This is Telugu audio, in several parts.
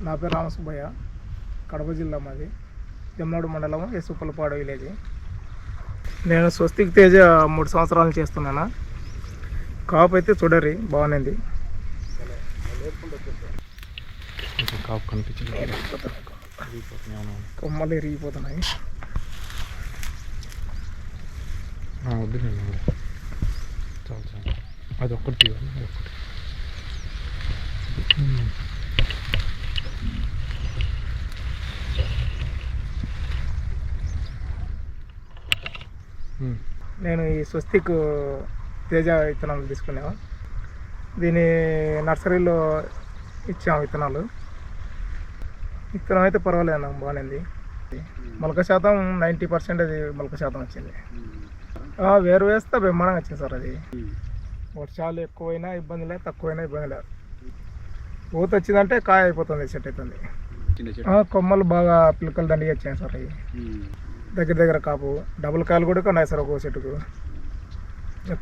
నా పేరు రామసుబ్బయ్య. కడప జిల్లా మాది. జమ్నాడు మండలం ఎసుపలపాడు విలేజ్. నేను స్వస్తిక్ తేజ మూడు సంవత్సరాలు చేస్తున్నాను? కాపు అయితే చూడరి బాగుంది. కాపు కనిపించింది కొమ్మలు ఇరిగిపోతున్నాయి వద్దు చాలు చాలు. అది ఒక్కటి అది ఒక్కటి. నేను ఈ స్వస్తిక్ తేజ విత్తనాలు తీసుకున్నాను. దీని నర్సరీలో ఇచ్చాము విత్తనాలు. విత్తనం అయితే పర్వాలేదు అన్న బాగానేది మొలక శాతం నైంటీ పర్సెంట్ అది మొలక శాతం వచ్చింది. వేరు వేస్తే బ్రహ్మాండంగా వచ్చింది సార్ అది. వర్షాలు ఎక్కువైనా ఇబ్బంది లేదు తక్కువైనా ఇబ్బంది లేదు. పూత వచ్చిందంటే కాయ అయిపోతుంది సెట్ అవుతుంది కొమ్మలు బాగా పిలకలు దండిగా వచ్చాయి సార్ అవి. దగ్గర దగ్గర కాపు. డబుల్ కాయలు కూడా ఉన్నాయి సార్ ఒక్కో చెట్టుకు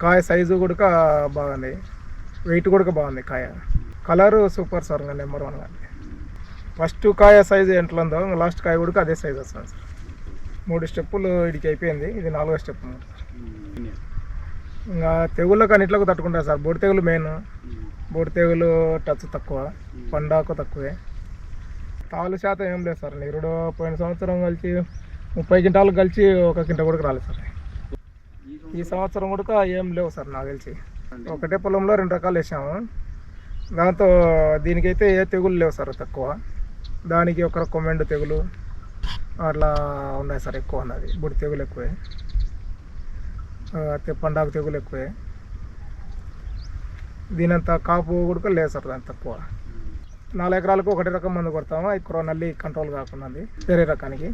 కాయ సైజు కూడా బాగుంది. వెయిట్ కూడా బాగుంది కాయ. కలరు సూపర్ సార్ ఇంకా నెంబర్ వన్ కానీ ఫస్ట్ కాయ సైజు ఎంట్లో ఉందో లాస్ట్ కాయ కూడా అదే సైజ్ వస్తుంది సార్. మూడు స్టెప్పులు ఇడికి అయిపోయింది. ఇది నాలుగో స్టెప్ ఇంకా తెగుళ్ళకు అన్నిట్లకు తట్టుకుంటారు సార్. బోడి తెగులు మెయిన్. బోడి తెగులు టచ్ తక్కువ. పండాకు తక్కువే. తాలు శాతం ఏం లేదు సార్. నిరుడు పోయిన సంవత్సరం కలిసి ముప్పై క్వింటాలు కలిసి ఒక కింట కూడా రాలేదు సార్. ఈ సంవత్సరం కూడా ఏం లేవు సార్ నాకు తెలిసి. ఒకటే పొలంలో రెండు రకాలు వేసాము. దాంతో దీనికైతే ఏ తెగులు లేవు సార్ తక్కువ. దానికి ఒక కొమ్మెండు తెగులు అట్లా ఉన్నాయి సార్ ఎక్కువ ఉన్నది బుడి తెగులు ఎక్కువే. ఆ, తెగులు ఎక్కువే. దీనంత కాపు కూడా లేదు సార్ దాని తక్కువ. నాలుగు ఎకరాలకు ఒకటి రకం మందు కొడతాము. ఇక్కడ నల్లి కంట్రోల్ కాకుండా ఉంది. వేరే రకానికి.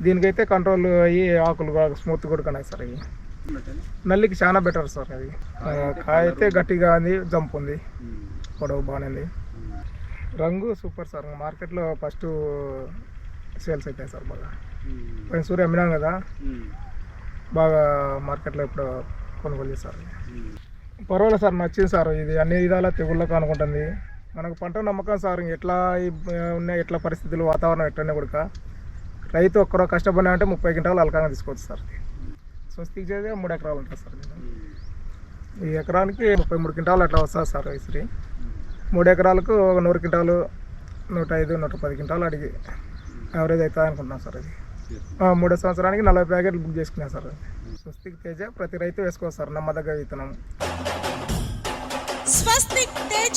దీనికైతే కంట్రోల్ అయ్యి ఆకులు స్మూత్ కూడా సార్ ఇవి నల్లికి చాలా బెటర్ సార్ అది. కాయ అయితే గట్టిగా ఉంది జంప్ ఉంది. పొడవు బాగానే ఉంది. రంగు సూపర్ సార్. మార్కెట్లో ఫస్ట్ సేల్స్ అవుతాయి సార్ బాగా. పోయిన సూర్య అమ్మినాం కదా. బాగా మార్కెట్లో ఇప్పుడు కొనుగోలు చేస్తారు పర్వాలేదు సార్ నచ్చింది సార్ ఇది. అన్ని విధాలా తెగుళ్ళకు అనుకుంటుంది మనకు పంట నమ్మకం సార్ ఎట్లా ఇబ్- ఉన్నాయి ఎట్లా పరిస్థితులు వాతావరణం ఎట్లనే కూడా రైతు ఒక్కరో కష్టపడినా అంటే ముప్పై క్వింటాలు అలకంగా తీసుకోవచ్చు సార్. స్వస్తికి చేసే మూడు ఎకరాలు ఉంటుంది సార్ ఈ ఎకరానికి ముప్పై మూడు క్వింటాలు అట్లా వస్తుంది సార్ ఇసురి మూడు ఎకరాలకు ఒక నూరు క్వింటాలు నూట ఐదు నూట పది క్వింటాలు అడిగి యావరేజ్ అవుతుంది అనుకుంటున్నాం సార్ అది. మూడో సంవత్సరానికి నలభై ప్యాకెట్లు బుక్ చేసుకున్నాం సార్ స్వస్తిక్ తేజ ప్రతి రైతు వేసుకోవచ్చు సార్ నమ్మదగ్గ విత్తనం. స్వస్తిక్ తేజ.